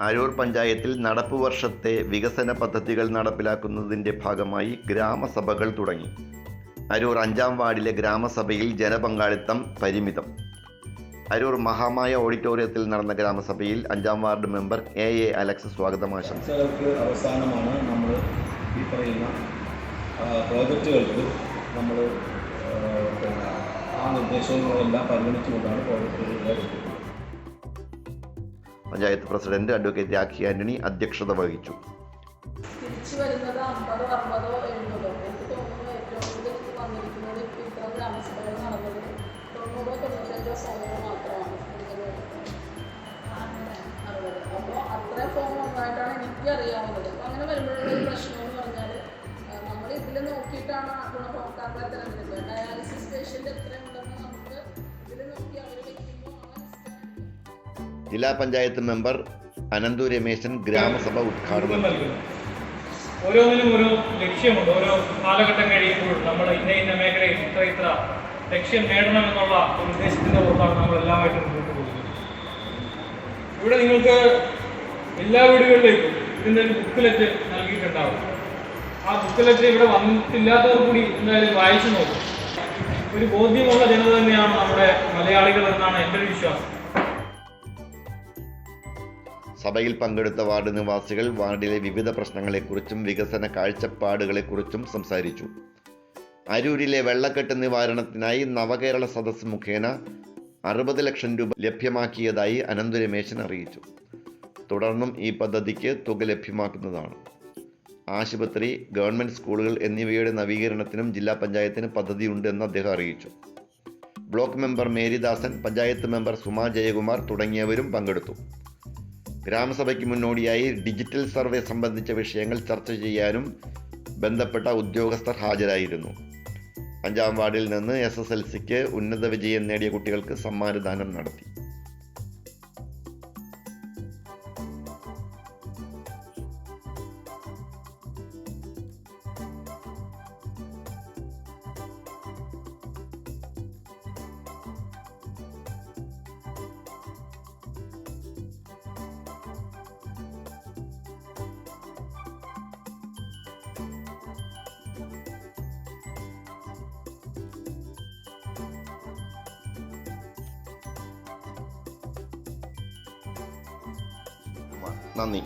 അരൂർ പഞ്ചായത്തിൽ നടപ്പു വർഷത്തെ വികസന പദ്ധതികൾ നടപ്പിലാക്കുന്നതിന്റെ ഭാഗമായി ഗ്രാമസഭകൾ തുടങ്ങി. അരൂർ അഞ്ചാം വാർഡിലെ ഗ്രാമസഭയിൽ ജനപങ്കാളിത്തം പരിമിതം. അരൂർ മഹാമായ ഓഡിറ്റോറിയത്തിൽ നടന്ന ഗ്രാമസഭയിൽ അഞ്ചാം ward member A A Alex സ്വാഗതം ആശംസിച്ചു ചർച്ചകൾക്ക് അവസാനമാണ് നമ്മൾ ഈ പറയുന്ന പ്രോജക്റ്റുകൾക്ക് നമ്മൾ ആ നിർദ്ദേശങ്ങളെല്ലാം പരിഗണിച്ചുകൊണ്ടാണ് എടുക്കുന്നത് പഞ്ചായത്ത് പ്രസിഡന്റ് അഡ്വക്കേറ്റ് രാഖി ആന്റണി അധ്യക്ഷത വഹിച്ചു. തിരിച്ചു അത്രയും ഫോം ഉണ്ടായിട്ടാണ് എനിക്ക് അറിയാവുന്നത് ജില്ലാ പഞ്ചായത്ത് മെമ്പർ അനന്തു രമേശൻ ഗ്രാമസഭ ഉദ്ഘാടനം. ഓരോന്നിനും ഓരോ ലക്ഷ്യമുണ്ട്. ഓരോ കാലഘട്ടം കഴിയുമ്പോൾ നമ്മൾ ഇന്ന ഇന്ന മേഖലയിൽ ഇത്ര ഇത്ര ലക്ഷ്യം നേടണം എന്നുള്ള ഒരു ഉദ്ദേശത്തിന്റെ പുറത്താണ് നമ്മൾ എല്ലാമായിട്ടും മുന്നോട്ട് പോകുന്നത്. ഇവിടെ നിങ്ങൾക്ക് എല്ലാ വീടുകളിലേക്കും ഇതിന്റെ ഒരു ബുക്കിലെറ്റ് നൽകിയിട്ടുണ്ടാവും. ആ ബുക്കിലെറ്റ് ഇവിടെ വന്നിട്ടില്ലാത്തവർ കൂടി എന്തായാലും വായിച്ചു നോക്കും. ഒരു ബോധ്യമുള്ള ജനത തന്നെയാണ് നമ്മുടെ മലയാളികൾ എന്നാണ് എന്റെ ഒരു വിശ്വാസം. സഭയിൽ പങ്കെടുത്ത വാർഡ് നിവാസികൾ വാർഡിലെ വിവിധ പ്രശ്നങ്ങളെക്കുറിച്ചും വികസന കാഴ്ചപ്പാടുകളെക്കുറിച്ചും സംസാരിച്ചു. അരൂരിലെ വെള്ളക്കെട്ട് നിവാരണത്തിനായി നവകേരള സദസ് മുഖേന അറുപത് ലക്ഷം രൂപ ലഭ്യമാക്കിയതായി അനന്തരമേശൻ അറിയിച്ചു. തുടർന്നും ഈ പദ്ധതിക്ക് തുക ലഭ്യമാക്കുന്നതാണ്. ആശുപത്രി ഗവൺമെന്റ് സ്കൂളുകൾ എന്നിവയുടെ നവീകരണത്തിനും ജില്ലാ പഞ്ചായത്തിന് പദ്ധതിയുണ്ടെന്ന് അദ്ദേഹം അറിയിച്ചു. Block member Maridasan panchayat member Suma Jayakumar തുടങ്ങിയവരും പങ്കെടുത്തു. ഗ്രാമസഭയ്ക്ക് മുന്നോടിയായി ഡിജിറ്റൽ സർവേ സംബന്ധിച്ച വിഷയങ്ങൾ ചർച്ച ചെയ്യാനും ബന്ധപ്പെട്ട ഉദ്യോഗസ്ഥർ ഹാജരായിരുന്നു. അഞ്ചാം വാർഡിൽ നിന്ന് എസ് എസ് എൽ സിക്ക് ഉന്നത വിജയം നേടിയ കുട്ടികൾക്ക് സമ്മാനദാനം നടത്തി. നന്ദി.